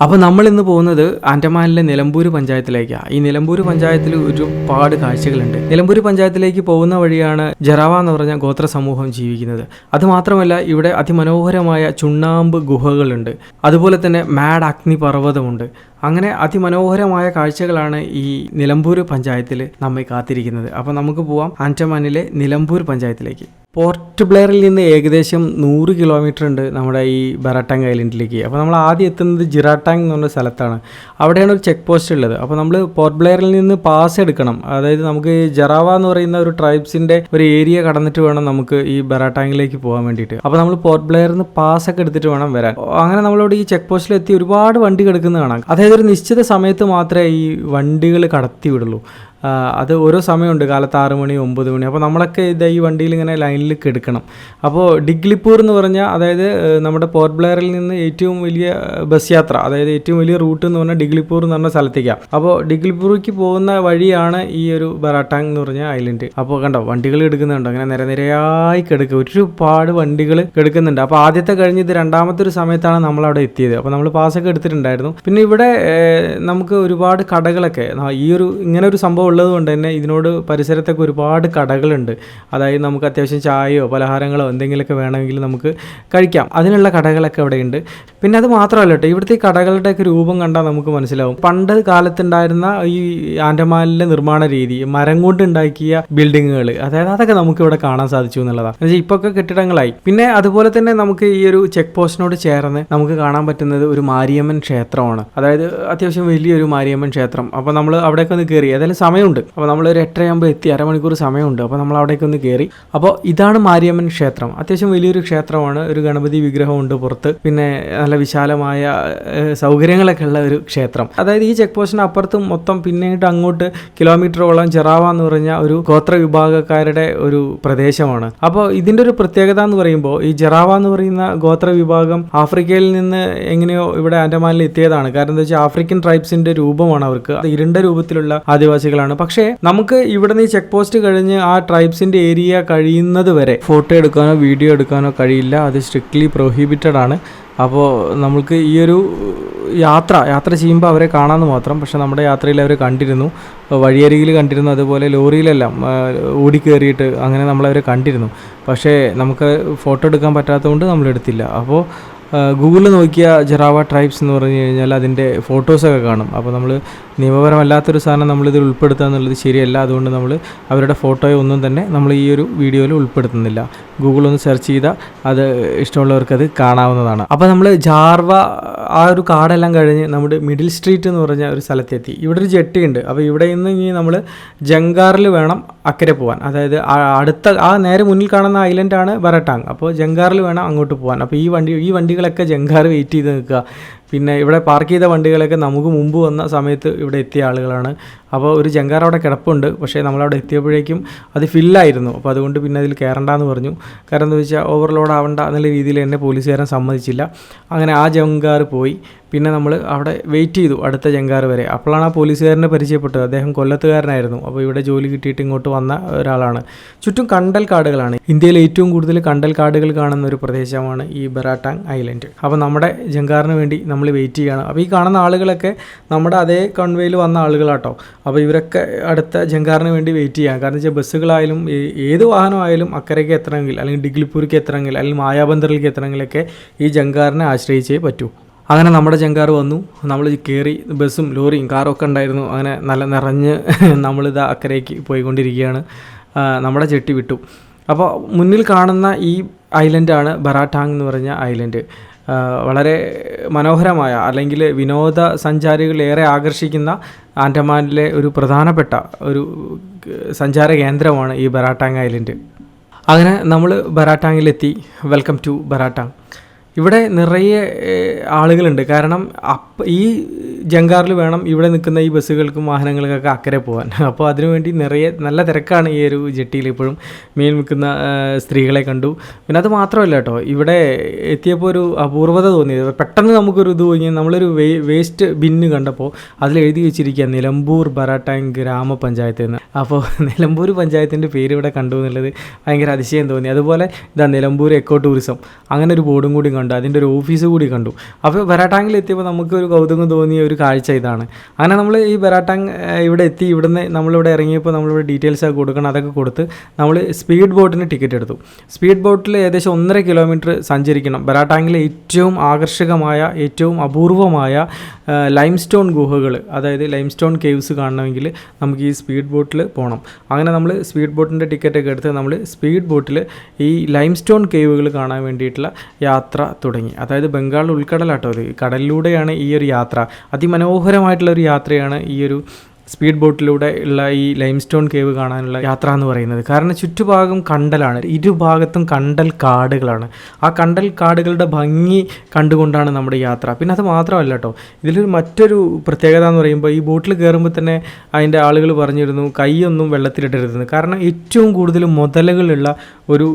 അപ്പോൾ നമ്മൾ ഇന്ന് പോകുന്നത് ആൻഡമാനിലെ നിലമ്പൂർ പഞ്ചായത്തിലേക്കാണ് ഈ നിലമ്പൂർ പഞ്ചായത്തിൽ ഒരുപാട് കാഴ്ചകളുണ്ട്. നിലമ്പൂർ പഞ്ചായത്തിലേക്ക് പോകുന്ന വഴിയാണ് ജറാവ എന്ന് പറഞ്ഞ ഗോത്ര സമൂഹം ജീവിക്കുന്നത്. അതുമാത്രമല്ല ഇവിടെ അതിമനോഹരമായ ചുണ്ണാമ്പ് ഗുഹകളുണ്ട്. അതുപോലെ തന്നെ മാഡ് അഗ്നി പർവതമുണ്ട്. അങ്ങനെ അതിമനോഹരമായ കാഴ്ചകളാണ് ഈ നിലമ്പൂർ പഞ്ചായത്തിൽ നമ്മെ കാത്തിരിക്കുന്നത്. അപ്പോൾ നമുക്ക് പോവാം ആൻഡമാനിലെ നിലമ്പൂർ പഞ്ചായത്തിലേക്ക്. പോർട്ട് ബ്ലെയറിൽ നിന്ന് ഏകദേശം നൂറ് കിലോമീറ്റർ ഉണ്ട് നമ്മുടെ ഈ ബറാട്ടാങ് ഐലൻഡിലേക്ക്. അപ്പോൾ നമ്മൾ ആദ്യം എത്തുന്നത് ജിറാട്ടാങ് എന്ന് പറഞ്ഞ സ്ഥലത്താണ്. അവിടെയാണ് ഒരു ചെക്ക് പോസ്റ്റ് ഉള്ളത്. അപ്പോൾ നമ്മൾ പോർട്ട് ബ്ലെയറിൽ നിന്ന് പാസ് എടുക്കണം. അതായത് നമുക്ക് ജറാവ എന്ന് പറയുന്ന ഒരു ട്രൈബ്സിന്റെ ഒരു ഏരിയ കടന്നിട്ട് വേണം നമുക്ക് ഈ ബറാട്ടാങ്ങിലേക്ക് പോകാൻ വേണ്ടിയിട്ട്. അപ്പോൾ നമ്മൾ പോർട്ട് ബ്ലെയറിൽ നിന്ന് പാസ് ഒക്കെ എടുത്തിട്ട് വേണം വരാൻ. അങ്ങനെ നമ്മളോട് ഈ ചെക്ക് പോസ്റ്റിൽ എത്തി ഒരുപാട് വണ്ടി കിടക്കുന്നത് കാണാം. അതായത് ഒരു നിശ്ചിത സമയത്ത് മാത്രമേ ഈ വണ്ടികൾ കടത്തി വിടുള്ളൂ. അത് ഓരോ സമയമുണ്ട്. കാലത്ത് ആറ് മണി ഒമ്പത് മണി. അപ്പോൾ നമ്മളൊക്കെ ഇത് ഈ വണ്ടിയിൽ ഇങ്ങനെ ലൈനിൽ കിടക്കണം. അപ്പോൾ ഡിഗ്ലിപ്പൂർ എന്ന് പറഞ്ഞാൽ അതായത് നമ്മുടെ പോർട്ട് ബ്ലെയറിൽ നിന്ന് ഏറ്റവും വലിയ ബസ് യാത്ര അതായത് ഏറ്റവും വലിയ റൂട്ട് എന്ന് പറഞ്ഞാൽ ഡിഗ്ലിപ്പൂർ എന്ന് പറഞ്ഞ സ്ഥലത്തേക്കാണ് അപ്പോൾ ഡിഗ്ലിപ്പൂർക്ക് പോകുന്ന വഴിയാണ് ഈ ഒരു ബറാട്ടാങ് എന്ന് പറഞ്ഞ ഐലൻഡ്. അപ്പോൾ കണ്ടോ വണ്ടികൾ എടുക്കുന്നുണ്ടോ അങ്ങനെ നിരനിരയായി കിടക്കുക ഒരുപാട് വണ്ടികൾ കിടക്കുന്നുണ്ട്. അപ്പോൾ ആദ്യത്തെ കഴിഞ്ഞ് ഇത് രണ്ടാമത്തെ ഒരു സമയത്താണ് നമ്മൾ അവിടെ എത്തിയത്. അപ്പോൾ നമ്മൾ പാസ്സൊക്കെ എടുത്തിട്ടുണ്ടായിരുന്നു. പിന്നെ ഇവിടെ നമുക്ക് ഒരുപാട് കടകളൊക്കെ ഈ ഒരു ഇങ്ങനെ ഒരു സംഭവം ഉള്ളത് കൊണ്ട് തന്നെ ഇതിനോട് പരിസരത്തൊക്കെ ഒരുപാട് കടകളുണ്ട്. അതായത് നമുക്ക് അത്യാവശ്യം ചായയോ പലഹാരങ്ങളോ എന്തെങ്കിലുമൊക്കെ വേണമെങ്കിൽ നമുക്ക് കഴിക്കാം. അതിനുള്ള കടകളൊക്കെ ഇവിടെ ഉണ്ട് പിന്നെ അത് മാത്രമല്ല കേട്ടോ ഇവിടുത്തെ ഈ കടകളുടെയൊക്കെ രൂപം കണ്ടാൽ നമുക്ക് മനസ്സിലാവും. പണ്ട് കാലത്തുണ്ടായിരുന്ന ഈ ആൻഡമാനിലെ നിർമ്മാണ രീതി മരം കൊണ്ട് ഉണ്ടാക്കിയ ബിൽഡിങ്ങുകൾ അതായത് അതൊക്കെ നമുക്ക് ഇവിടെ കാണാൻ സാധിച്ചു എന്നുള്ളതാണ്. എന്നുവെച്ചാൽ ഇപ്പോൾ ഒക്കെ കെട്ടിടങ്ങളായി. പിന്നെ അതുപോലെ തന്നെ നമുക്ക് ഈ ഒരു ചെക്ക് പോസ്റ്റിനോട് ചേർന്ന് നമുക്ക് കാണാൻ പറ്റുന്നത് ഒരു മാരിയമ്മൻ ക്ഷേത്രമാണ്. അതായത് അത്യാവശ്യം വലിയൊരു മാരിയമ്മൻ ക്ഷേത്രം. അപ്പോൾ നമ്മൾ അവിടെയൊക്കെ ഒന്ന് കയറി ഏതായാലും സമയമുണ്ട്. അപ്പോൾ നമ്മൾ ഒരു എട്ടരയാകുമ്പോൾ എത്തി അരമണിക്കൂർ സമയമുണ്ട്. അപ്പോൾ നമ്മൾ അവിടേക്ക് ഒന്ന് കയറി അപ്പോൾ ഇതാണ് മാരിയമ്മൻ ക്ഷേത്രം. അത്യാവശ്യം വലിയൊരു ക്ഷേത്രമാണ്. ഒരു ഗണപതി വിഗ്രഹമുണ്ട് പുറത്ത്. പിന്നെ നല്ല വിശാലമായ സൗകര്യങ്ങളൊക്കെ ഉള്ള ഒരു ക്ഷേത്രം. അതായത് ഈ ചെക്ക് പോസ്റ്റിന് അപ്പുറത്ത് മൊത്തം പിന്നീട് അങ്ങോട്ട് കിലോമീറ്ററോളം ചെറാവ എന്ന് പറഞ്ഞ ഒരു ഗോത്ര വിഭാഗക്കാരുടെ ഒരു പ്രദേശമാണ്. അപ്പോൾ ഇതിന്റെ ഒരു പ്രത്യേകത എന്ന് പറയുമ്പോൾ ഈ ജറാവ എന്ന് പറയുന്ന ഗോത്ര വിഭാഗം ആഫ്രിക്കയിൽ നിന്ന് എങ്ങനെയോ ഇവിടെ ആൻഡമാനിൽ എത്തിയതാണ്. കാരണം എന്താ വെച്ചാൽ ആഫ്രിക്കൻ ട്രൈബ്സിന്റെ രൂപമാണ് അവർക്ക്. ഇരുണ്ട രൂപത്തിലുള്ള ആദിവാസികളാണ് പക്ഷേ നമുക്ക് ഇവിടെ നിന്ന് ചെക്ക് പോസ്റ്റ് കഴിഞ്ഞ് ആ ട്രൈബ്സിന്റെ ഏരിയ കഴിയുന്നത് വരെ ഫോട്ടോ എടുക്കാനോ വീഡിയോ എടുക്കാനോ കഴിയില്ല. അത് സ്ട്രിക്ട്ലി പ്രൊഹിബിറ്റഡ് ആണ്. അപ്പോൾ നമുക്ക് ഈ ഒരു യാത്ര യാത്ര ചെയ്യുമ്പോൾ അവരെ കാണാമെന്ന് മാത്രം. പക്ഷേ നമ്മുടെ യാത്രയിൽ അവർ കണ്ടിരുന്നു. വഴിയരികിൽ കണ്ടിരുന്നു. അതുപോലെ ലോറിയിലെല്ലാം ഓടിക്കേറിയിട്ട് അങ്ങനെ നമ്മളവരെ കണ്ടിരുന്നു. പക്ഷേ നമുക്ക് ഫോട്ടോ എടുക്കാൻ പറ്റാത്തതുകൊണ്ട് നമ്മൾ എടുത്തില്ല അപ്പോൾ ഗൂഗിളിൽ നോക്കിയ ജറാവ ട്രൈബ്സ് എന്ന് പറഞ്ഞു കഴിഞ്ഞാൽ അതിന്റെ ഫോട്ടോസൊക്കെ കാണും. അപ്പോൾ നമ്മൾ നിയമപരമല്ലാത്തൊരു സാധനം നമ്മളിതിൽ ഉൾപ്പെടുത്തുക എന്നുള്ളത് ശരിയല്ല. അതുകൊണ്ട് നമ്മൾ അവരുടെ ഫോട്ടോയോ ഒന്നും തന്നെ നമ്മൾ ഈ ഒരു വീഡിയോയിൽ ഉൾപ്പെടുത്തുന്നില്ല. ഗൂഗിൾ ഒന്ന് സെർച്ച് ചെയ്താൽ അത് ഇഷ്ടമുള്ളവർക്ക് അത് കാണാവുന്നതാണ്. അപ്പോൾ നമ്മൾ ജാർവ ആ ഒരു കാടെല്ലാം കഴിഞ്ഞ് നമ്മുടെ മിഡിൽ സ്ട്രീറ്റ് എന്ന് പറഞ്ഞ ഒരു സ്ഥലത്തെത്തി. ഇവിടെ ഒരു ജെട്ടി ഉണ്ട്. അപ്പോൾ ഇവിടെ നിന്ന് ഇനി നമ്മൾ ജങ്കാറിൽ വേണം അക്കരെ പോകാൻ അതായത് അടുത്ത ആ നേരെ മുന്നിൽ കാണുന്ന ഐലൻഡാണ് ബറട്ടാങ് അപ്പോൾ ജങ്കാറിൽ വേണം അങ്ങോട്ട് പോകാൻ അപ്പോൾ ഈ വണ്ടി ഈ വണ്ടികളൊക്കെ ജങ്കാർ വെയിറ്റ് ചെയ്ത് നിൽക്കുക. പിന്നെ ഇവിടെ പാർക്ക് ചെയ്ത വണ്ടികളൊക്കെ നമുക്ക് മുമ്പ് വന്ന സമയത്ത് ഇവിടെ എത്തിയ ആളുകളാണ്. അപ്പോൾ ഒരു ജങ്കാർ അവിടെ കിടപ്പുണ്ട്. പക്ഷേ നമ്മളവിടെ എത്തിയപ്പോഴേക്കും അത് ഫില്ലായിരുന്നു അപ്പോൾ അതുകൊണ്ട് പിന്നെ അതിൽ കയറണ്ടെന്ന് പറഞ്ഞു. കാരണം എന്താ വെച്ചാൽ ഓവർലോഡ് ആവണ്ട എന്നുള്ള രീതിയിൽ എന്നെ പോലീസുകാരൻ സമ്മതിച്ചില്ല. അങ്ങനെ ആ ജങ്കാർ പോയി. പിന്നെ നമ്മൾ അവിടെ വെയിറ്റ് ചെയ്തു അടുത്ത ജങ്കാർ വരെ. അപ്പോഴാണ് ആ പോലീസുകാരനെ പരിചയപ്പെട്ടത്. അദ്ദേഹം കൊല്ലത്തുകാരനായിരുന്നു. അപ്പോൾ ഇവിടെ ജോലി കിട്ടിയിട്ട് ഇങ്ങോട്ട് വന്ന ഒരാളാണ്. ചുറ്റും കണ്ടൽ കാടുകളാണ്. ഇന്ത്യയിൽ ഏറ്റവും കൂടുതൽ കണ്ടൽ കാടുകൾ കാണുന്ന ഒരു പ്രദേശമാണ് ഈ ബറാട്ടാങ് ഐലൻഡ്. അപ്പോൾ നമ്മുടെ ജങ്കാറിന് വേണ്ടി നമ്മൾ വെയിറ്റ് ചെയ്യണം. അപ്പോൾ ഈ കാണുന്ന ആളുകളൊക്കെ നമ്മുടെ അതേ കൺവേയിൽ വന്ന ആളുകളാട്ടോ. അപ്പോൾ ഇവരൊക്കെ അടുത്ത ജങ്കാറിന് വേണ്ടി വെയിറ്റ് ചെയ്യാം. കാരണം വെച്ചാൽ ബസ്സുകളായാലും ഏത് വാഹനമായാലും അക്കരയ്ക്ക് എത്തണമെങ്കിൽ അല്ലെങ്കിൽ ഡിഗ്ലിപ്പൂർക്ക് എത്തണമെങ്കിൽ അല്ലെങ്കിൽ മായാബന്ദറിലേക്ക് എത്തണമെങ്കിലൊക്കെ ഈ ജങ്കാറിനെ ആശ്രയിച്ചേ പറ്റൂ. അങ്ങനെ നമ്മുടെ ജങ്കാർ വന്നു. നമ്മൾ കയറി ബസ്സും ലോറിയും കാറും ഒക്കെ ഉണ്ടായിരുന്നു. അങ്ങനെ നല്ല നിറഞ്ഞ് നമ്മളിത് അക്കരയ്ക്ക് പോയിക്കൊണ്ടിരിക്കുകയാണ്. നമ്മുടെ ചെട്ടി വിട്ടു. അപ്പോൾ മുന്നിൽ കാണുന്ന ഈ ഐലൻഡാണ് ബറാട്ടാങ് എന്ന് പറഞ്ഞ ഐലൻഡ് വളരെ മനോഹരമായ അല്ലെങ്കിൽ വിനോദ സഞ്ചാരികൾ ഏറെ ആകർഷിക്കുന്ന ആൻഡമാനിലെ ഒരു പ്രധാനപ്പെട്ട ഒരു സഞ്ചാര കേന്ദ്രമാണ് ഈ ബറാട്ടാങ് ഐലൻഡ്. അങ്ങനെ നമ്മൾ ബറാട്ടാങ്ങിലെത്തി വെൽക്കം ടു ബറാട്ടാങ് ഇവിടെ നിറയെ ആളുകളുണ്ട്. കാരണം അപ്പ ഈ ജങ്കാറിൽ വേണം ഇവിടെ നിൽക്കുന്ന ഈ ബസ്സുകൾക്കും വാഹനങ്ങൾക്കൊക്കെ അക്കരെ പോകാൻ. അപ്പോൾ അതിനുവേണ്ടി നിറയെ നല്ല തിരക്കാണ് ഈ ഒരു ജെട്ടിയിൽ ഇപ്പോഴും മീൻ നിൽക്കുന്ന സ്ത്രീകളെ കണ്ടു. പിന്നെ അത് മാത്രമല്ല കേട്ടോ ഇവിടെ എത്തിയപ്പോൾ ഒരു അപൂർവത തോന്നിയത് പെട്ടെന്ന് നമുക്കൊരു ഇത് തോന്നി നമ്മളൊരു വേ വേസ്റ്റ് ബിന്ന് കണ്ടപ്പോൾ അതിൽ എഴുതി വെച്ചിരിക്കുക നിലമ്പൂർ ബറാട്ടാങ് ഗ്രാമപഞ്ചായത്ത് എന്ന്. അപ്പോൾ നിലമ്പൂർ പഞ്ചായത്തിന്റെ പേര് ഇവിടെ കണ്ടു എന്നുള്ളത് ഭയങ്കര അതിശയം തോന്നി. അതുപോലെ ഇതാ നിലമ്പൂർ എക്കോ ടൂറിസം. അങ്ങനെ ഒരു ബോർഡും കൂടി കണ്ടു. അതിന്റെ ഒരു ഓഫീസ് കൂടി കണ്ടു. അപ്പോൾ ബറാട്ടാങ്ങിൽ എത്തിയപ്പോൾ നമുക്ക് ഒരു കൗതുകം തോന്നിയ ഒരു കാഴ്ച ഇതാണ്. അങ്ങനെ നമ്മൾ ഈ ബറാട്ടാങ് ഏഹ്, ഇവിടെ എത്തി. ഇവിടുന്ന് നമ്മളിവിടെ ഇറങ്ങിയപ്പോൾ നമ്മളിവിടെ ഡീറ്റെയിൽസ് ഒക്കെ കൊടുക്കണം. അതൊക്കെ കൊടുത്ത് നമ്മൾ സ്പീഡ് ബോട്ടിന് ടിക്കറ്റ് എടുത്തു. സ്പീഡ് ബോട്ടിൽ ഏകദേശം ഒന്നര കിലോമീറ്റർ സഞ്ചരിക്കണം. ബറാട്ടാങ്ങിലെ ഏറ്റവും ആകർഷകമായ ഏറ്റവും അപൂർവമായ ലൈം സ്റ്റോൺ ഗുഹകൾ അതായത് ലൈം സ്റ്റോൺ കേവ്സ് കാണണമെങ്കിൽ നമുക്ക് ഈ സ്പീഡ് ബോട്ടിൽ പോകണം അങ്ങനെ നമ്മൾ സ്പീഡ് ബോട്ടിന്റെ ടിക്കറ്റൊക്കെ എടുത്ത് നമ്മൾ സ്പീഡ് ബോട്ടിൽ ഈ ലൈം സ്റ്റോൺ കേവുകൾ കാണാൻ വേണ്ടിയിട്ടുള്ള യാത്ര തുടങ്ങി. അതായത് ബംഗാൾ ഉൾക്കടലാട്ടോ അത്. കടലിലൂടെയാണ് ഈ ഒരു യാത്ര. അതിമനോഹരമായിട്ടുള്ള ഒരു യാത്രയാണ് ഈ ഒരു സ്പീഡ് ബോട്ടിലൂടെ ഉള്ള ഈ ലൈം സ്റ്റോൺ കേവ് കാണാനുള്ള യാത്ര എന്ന് പറയുന്നത്. കാരണം ചുറ്റുഭാഗം കണ്ടലാണ്. ഇരുഭാഗത്തും കണ്ടൽ കാടുകളാണ്. ആ കണ്ടൽ കാടുകളുടെ ഭംഗി കണ്ടുകൊണ്ടാണ് നമ്മുടെ യാത്ര. പിന്നെ അത് മാത്രമല്ല കേട്ടോ ഇതിലൊരു മറ്റൊരു പ്രത്യേകത എന്ന് പറയുമ്പോൾ ഈ ബോട്ടിൽ കയറുമ്പോൾ തന്നെ അതിന്റെ ആളുകൾ പറഞ്ഞിരുന്നു കൈയൊന്നും വെള്ളത്തിലിടരുതെന്ന്. കാരണം ഏറ്റവും കൂടുതൽ മുതലകളുള്ള ഒരു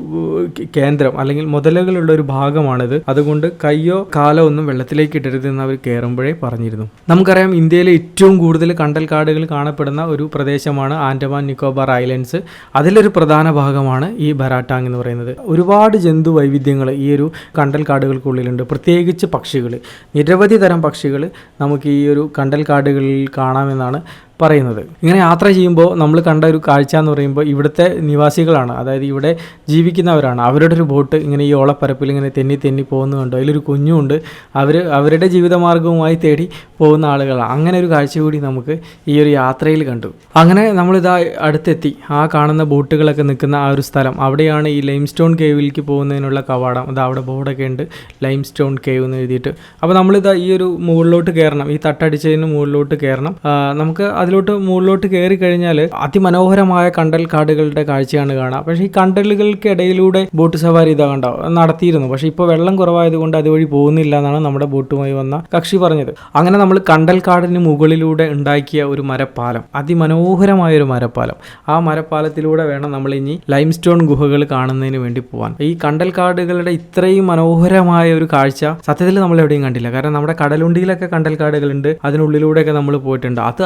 കേന്ദ്രം അല്ലെങ്കിൽ മുതലകളുള്ള ഒരു ഭാഗമാണിത്. അതുകൊണ്ട് കയ്യോ കാലോ ഒന്നും വെള്ളത്തിലേക്ക് ഇടരുതെന്ന് അവർ കയറുമ്പോഴേ പറഞ്ഞിരുന്നു. നമുക്കറിയാം ഇന്ത്യയിലെ ഏറ്റവും കൂടുതൽ കണ്ടൽ കാടുകൾ കാണപ്പെടുന്ന ഒരു പ്രദേശമാണ് ആൻഡമാൻ നിക്കോബാർ ഐലൻഡ്സ്. അതിലൊരു പ്രധാന ഭാഗമാണ് ഈ ബരാട്ടാങ് എന്ന് പറയുന്നത്. ഒരുപാട് ജന്തു വൈവിധ്യങ്ങൾ ഈ ഒരു കണ്ടൽ കാടുകൾക്കുള്ളിലുണ്ട് പ്രത്യേകിച്ച് പക്ഷികൾ നിരവധി തരം പക്ഷികൾ നമുക്ക് ഈ ഒരു കണ്ടൽ കാടുകളിൽ കാണാമെന്നാണ് പറയുന്നത്. ഇങ്ങനെ യാത്ര ചെയ്യുമ്പോൾ നമ്മൾ കണ്ട ഒരു കാഴ്ച എന്ന് പറയുമ്പോൾ ഇവിടുത്തെ നിവാസികളാണ്. അതായത് ഇവിടെ ജീവിക്കുന്നവരാണ്. അവരുടെ ഒരു ബോട്ട് ഇങ്ങനെ ഈ ഓളപ്പരപ്പിൽ ഇങ്ങനെ തെന്നി തെന്നി പോകുന്നത് കണ്ടു. അതിലൊരു കുഞ്ഞുണ്ട് അവർ അവരുടെ ജീവിതമാർഗവുമായി തേടി പോകുന്ന ആളുകളാണ്. അങ്ങനെ ഒരു കാഴ്ച കൂടി നമുക്ക് ഈ ഒരു യാത്രയിൽ കണ്ടു. അങ്ങനെ നമ്മളിതാ അടുത്തെത്തി. ആ കാണുന്ന ബോട്ടുകളൊക്കെ നിൽക്കുന്ന ആ ഒരു സ്ഥലം. അവിടെയാണ് ഈ ലൈം സ്റ്റോൺ കേവിലേക്ക് പോകുന്നതിനുള്ള കവാടം. അത് അവിടെ ബോർഡൊക്കെ ഉണ്ട്. ലൈം സ്റ്റോൺ കേവ് എന്ന് എഴുതിയിട്ട്. അപ്പോൾ നമ്മളിതാ ഈ ഒരു മുകളിലോട്ട് കയറണം. ഈ തട്ടടിച്ചതിന് മുകളിലോട്ട് കയറണം. നമുക്ക് നമുക്ക് അതിലോട്ട് മുകളിലോട്ട് കയറി കഴിഞ്ഞാൽ അതിമനോഹരമായ കണ്ടൽ കാടുകളുടെ കാഴ്ചയാണ് കാണുക പക്ഷേ ഈ കണ്ടലുകൾക്ക് ഇടയിലൂടെ ബോട്ട് സവാരി ഇതാ കണ്ടോ? നടത്തിയിരുന്നു. പക്ഷേ ഇപ്പോൾ വെള്ളം കുറവായതുകൊണ്ട് അതുവഴി പോകുന്നില്ല എന്നാണ് നമ്മുടെ ബോട്ടുമായി വന്ന കക്ഷി പറഞ്ഞത്. അങ്ങനെ നമ്മൾ കണ്ടൽ കാടിന് മുകളിലൂടെ ഉണ്ടാക്കിയ ഒരു മരപ്പാലം. അതിമനോഹരമായ ഒരു മരപ്പാലം. ആ മരപ്പാലത്തിലൂടെ വേണം നമ്മൾ ഇനി ലൈം സ്റ്റോൺ ഗുഹകൾ കാണുന്നതിന് വേണ്ടി പോകാൻ ഈ കണ്ടൽ കാടുകളുടെ ഇത്രയും മനോഹരമായ ഒരു കാഴ്ച സത്യത്തിൽ നമ്മൾ എവിടെയും കണ്ടില്ല. കാരണം നമ്മുടെ കടലുണ്ടിയിലൊക്കെ കണ്ടൽ കാടുകളുണ്ട്. അതിനുള്ളിലൂടെയൊക്കെ നമ്മൾ പോയിട്ടുണ്ട്. അത്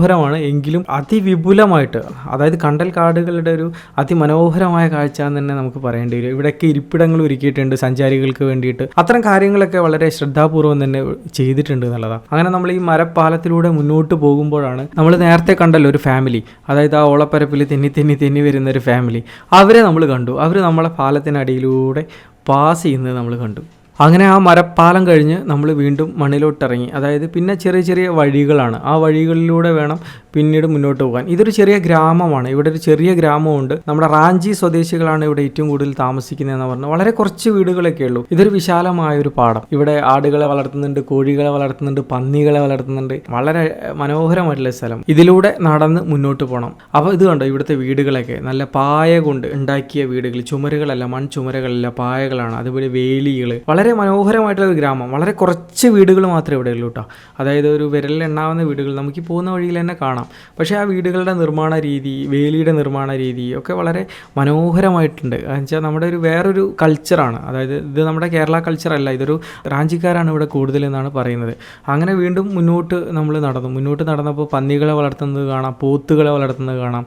അതിമനോഹരമാണ് എങ്കിലും അതിവിപുലമായിട്ട് അതായത് കണ്ടൽ കാടുകളുടെ ഒരു അതിമനോഹരമായ കാഴ്ച എന്ന് തന്നെ നമുക്ക് പറയേണ്ടി വരും. ഇവിടെയൊക്കെ ഇരിപ്പിടങ്ങൾ ഒരുക്കിയിട്ടുണ്ട് സഞ്ചാരികൾക്ക് വേണ്ടിയിട്ട്. അത്തരം കാര്യങ്ങളൊക്കെ വളരെ ശ്രദ്ധാപൂർവം തന്നെ ചെയ്തിട്ടുണ്ട് എന്നുള്ളതാണ്. അങ്ങനെ നമ്മൾ ഈ മരപ്പാലത്തിലൂടെ മുന്നോട്ട് പോകുമ്പോഴാണ് നമ്മൾ നേരത്തെ കണ്ടല്ലോ ഒരു ഫാമിലി അതായത് ആ ഓളപ്പരപ്പിൽ തെന്നി തെന്നി തെന്നി വരുന്ന ഒരു ഫാമിലി അവരെ നമ്മൾ കണ്ടു. അവർ നമ്മളെ പാലത്തിനടിയിലൂടെ പാസ് ചെയ്യുന്നത് നമ്മൾ കണ്ടു. അങ്ങനെ ആ മരപ്പാലം കഴിഞ്ഞ് നമ്മൾ വീണ്ടും മണ്ണിലോട്ടിറങ്ങി. അതായത് പിന്നെ ചെറിയ ചെറിയ വഴികളാണ്. ആ വഴികളിലൂടെ വേണം പിന്നീട് മുന്നോട്ട് പോകാൻ. ഇതൊരു ചെറിയ ഗ്രാമമാണ്. ഇവിടെ ഒരു ചെറിയ ഗ്രാമമുണ്ട്. നമ്മുടെ റാഞ്ചി സ്വദേശികളാണ് ഇവിടെ ഏറ്റവും കൂടുതൽ താമസിക്കുന്നതെന്ന് പറഞ്ഞു. വളരെ കുറച്ച് വീടുകളൊക്കെ ഉള്ളൂ. ഇതൊരു വിശാലമായ ഒരു പാടം. ഇവിടെ ആടുകളെ വളർത്തുന്നുണ്ട് കോഴികളെ വളർത്തുന്നുണ്ട് പന്നികളെ വളർത്തുന്നുണ്ട്. വളരെ മനോഹരമായിട്ടുള്ള സ്ഥലം. ഇതിലൂടെ നടന്ന് മുന്നോട്ട് പോകണം അപ്പോൾ ഇത് കണ്ടോ? ഇവിടുത്തെ വീടുകളൊക്കെ നല്ല പായ കൊണ്ട് ഉണ്ടാക്കിയ വീടുകൾ. ചുമരുകളല്ല മൺ ചുമരുകളല്ല പായകളാണ്. അതുപോലെ വേലികൾ. വളരെ മനോഹരമായിട്ടുള്ള ഒരു ഗ്രാമം. വളരെ കുറച്ച് വീടുകൾ മാത്രമേ ഇവിടെ ഉള്ളൂ കേട്ടോ. അതായത് ഒരു വിരലിൽ എണ്ണാവുന്ന വീടുകൾ. നമുക്ക് പോകുന്ന വഴിയിൽ തന്നെ കാണാം. പക്ഷേ ആ വീടുകളുടെ നിർമ്മാണ രീതി വേലിയുടെ നിർമ്മാണ രീതി ഒക്കെ വളരെ മനോഹരമായിട്ടുണ്ട്. വെച്ചാൽ നമ്മുടെ ഒരു വേറൊരു കൾച്ചറാണ് അതായത് ഇത് നമ്മുടെ കേരള കൾച്ചറല്ല ഇതൊരു റാഞ്ചിക്കാരാണ് ഇവിടെ കൂടുതലെന്നാണ് പറയുന്നത്. അങ്ങനെ വീണ്ടും മുന്നോട്ട് നമ്മൾ നടന്നു. മുന്നോട്ട് നടന്നപ്പോൾ പന്നികളെ വളർത്തുന്നത് കാണാം പോത്തുകളെ വളർത്തുന്നത് കാണാം.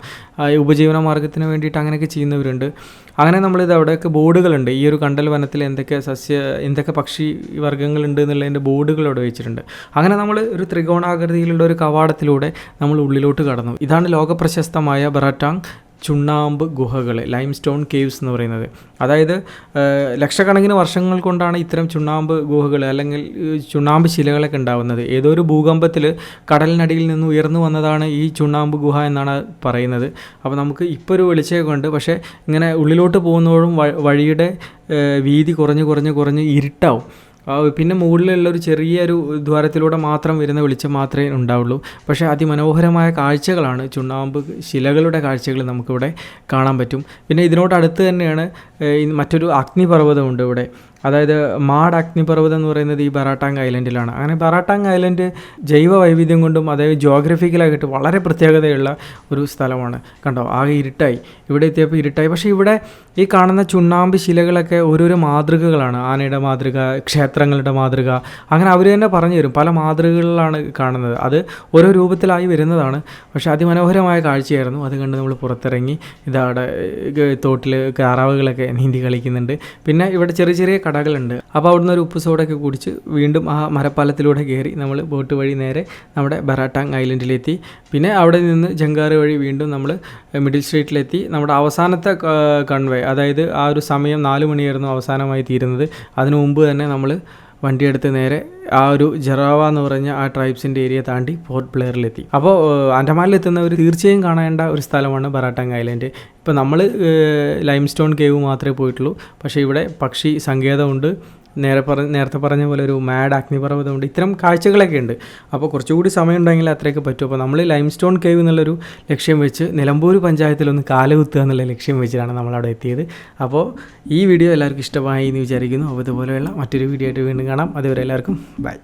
ഉപജീവന മാർഗത്തിന് വേണ്ടിയിട്ട് അങ്ങനെയൊക്കെ ചെയ്യുന്നവരുണ്ട്. അങ്ങനെ നമ്മളിത് അവിടെയൊക്കെ ബോർഡുകളുണ്ട്. ഈ ഒരു കണ്ടൽ വനത്തിൽ എന്തൊക്കെ സസ്യ എന്തൊക്കെ പക്ഷി വർഗങ്ങളുണ്ട് എന്നുള്ളതിന്റെ ബോർഡുകൾ അവിടെ വെച്ചിട്ടുണ്ട്. അങ്ങനെ നമ്മൾ ഒരു ത്രികോണാകൃതിയിലുള്ള ഒരു കവാടത്തിലൂടെ നമ്മൾ ഉള്ളിലോട്ട് കടന്നു. ഇതാണ് ലോകപ്രശസ്തമായ ബറാറ്റാങ് ചുണ്ണാമ്പ് ഗുഹകൾ ലൈം സ്റ്റോൺ കേവ്സ് എന്ന് പറയുന്നത്. അതായത് ലക്ഷക്കണക്കിന് വർഷങ്ങൾ കൊണ്ടാണ് ഇത്തരം ചുണ്ണാമ്പ് ഗുഹകൾ അല്ലെങ്കിൽ ചുണ്ണാമ്പ് ശിലകളൊക്കെ ഉണ്ടാവുന്നത്. ഏതോ ഒരു ഭൂകമ്പത്തിൽ കടലിനടിയിൽ നിന്ന് ഉയർന്നു വന്നതാണ് ഈ ചുണ്ണാമ്പ് ഗുഹ എന്നാണ് പറയുന്നത്. അപ്പോൾ നമുക്ക് ഇപ്പോൾ ഒരു വെളിച്ചമൊക്കെ ഉണ്ട്. പക്ഷേ ഇങ്ങനെ ഉള്ളിലോട്ട് പോകുന്നതോടും വഴിയുടെ വീതി കുറഞ്ഞ് കുറഞ്ഞ് കുറഞ്ഞ് ഇരുട്ടാവും. പിന്നെ മുകളിലുള്ള ഒരു ചെറിയൊരു ദ്വാരത്തിലൂടെ മാത്രം വരുന്ന വെളിച്ചം മാത്രമേ ഉണ്ടാവുള്ളൂ. പക്ഷേ അതിമനോഹരമായ കാഴ്ചകളാണ് ചുണ്ണാമ്പ് ശിലകളുടെ കാഴ്ചകൾ നമുക്കിവിടെ കാണാൻ പറ്റും. പിന്നെ ഇതിനോട് അടുത്ത് തന്നെയാണ് മറ്റൊരു അഗ്നിപർവതമുണ്ട് ഇവിടെ. അതായത് മാഡ് അഗ്നിപർവതം എന്ന് പറയുന്നത് ഈ ബറാട്ടാങ് ഐലൻഡിലാണ്. അങ്ങനെ ബറാട്ടാങ് ഐലൻഡ് ജൈവ വൈവിധ്യം കൊണ്ടും അതായത് ജോഗ്രഫിക്കലായിട്ട് വളരെ പ്രത്യേകതയുള്ള ഒരു സ്ഥലമാണ്. കണ്ടോ? ആകെ ഇരുട്ടായി. ഇവിടെ എത്തിയപ്പോൾ ഇരുട്ടായി. പക്ഷേ ഇവിടെ ഈ കാണുന്ന ചുണ്ണാമ്പ് ശിലകളൊക്കെ ഓരോരോ മാതൃകകളാണ്. ആനയുടെ മാതൃക ക്ഷേത്രങ്ങളുടെ മാതൃക. അങ്ങനെ അവർ തന്നെ പറഞ്ഞു തരും. പല മാതൃകകളിലാണ് കാണുന്നത്. അത് ഓരോ രൂപത്തിലായി വരുന്നതാണ്. പക്ഷേ അതിമനോഹരമായ കാഴ്ചയായിരുന്നു. അത് കണ്ട് നമ്മൾ പുറത്തിറങ്ങി. ഇതവിടെ തോട്ടിൽ കാറാവുകളൊക്കെ നീന്തി കളിക്കുന്നുണ്ട്. പിന്നെ ഇവിടെ ചെറിയ ചെറിയ കടകളുണ്ട്. അപ്പോൾ അവിടുന്ന് ഒരു ഉപ്പ് സോഡൊക്കെ കുടിച്ച് വീണ്ടും ആ മരപ്പാലത്തിലൂടെ കയറി നമ്മൾ ബോട്ട് വഴി നേരെ നമ്മുടെ ബറാട്ടാങ് ഐലൻഡിലെത്തി. പിന്നെ അവിടെ നിന്ന് ജങ്കാറ് വഴി വീണ്ടും നമ്മൾ മിഡിൽ സ്ട്രീറ്റിലെത്തി. നമ്മുടെ അവസാനത്തെ കൺവേ അതായത് ആ ഒരു സമയം നാല് മണിയായിരുന്നു അവസാനമായി തീരുന്നത്. അതിനു മുമ്പ് തന്നെ നമ്മൾ വണ്ടിയെടുത്ത് നേരെ ആ ഒരു ജറാവ എന്ന് പറഞ്ഞ ആ ട്രൈബ്സിന്റെ ഏരിയ താണ്ടി പോർട്ട് പ്ലെയറിലെത്തി അപ്പോൾ ഒരു തീർച്ചയായും കാണേണ്ട ഒരു സ്ഥലമാണ് ബറാട്ടാങ് ഐലൻഡ്. ഇപ്പോൾ നമ്മൾ ലൈം സ്റ്റോൺ കേവ് മാത്രമേ പോയിട്ടുള്ളൂ. പക്ഷേ ഇവിടെ പക്ഷി സങ്കേതമുണ്ട്. നേരെ പറഞ്ഞ നേരത്തെ പറഞ്ഞ പോലെ ഒരു മാഡ് അഗ്നിപർവതമുണ്ട് ഇത്തരം കാഴ്ചകളൊക്കെ ഉണ്ട്. അപ്പോൾ കുറച്ചുകൂടി സമയം ഉണ്ടെങ്കിൽ അത്രയൊക്കെ പറ്റും. അപ്പോൾ നമ്മൾ ലൈം സ്റ്റോൺ കേവ് എന്നുള്ളൊരു ലക്ഷ്യം വെച്ച് നിലമ്പൂർ പഞ്ചായത്തിലൊന്ന് കാലുകുത്തുക എന്നുള്ള ലക്ഷ്യം വെച്ചിട്ടാണ് നമ്മളവിടെ എത്തിയത്. അപ്പോൾ ഈ വീഡിയോ എല്ലാവർക്കും ഇഷ്ടമായി എന്ന് വിചാരിക്കുന്നു. അപ്പോൾ ഇതുപോലെയുള്ള മറ്റൊരു വീഡിയോ ആയിട്ട് വീണ്ടും കാണാം. അതുവരെ എല്ലാവർക്കും ബൈ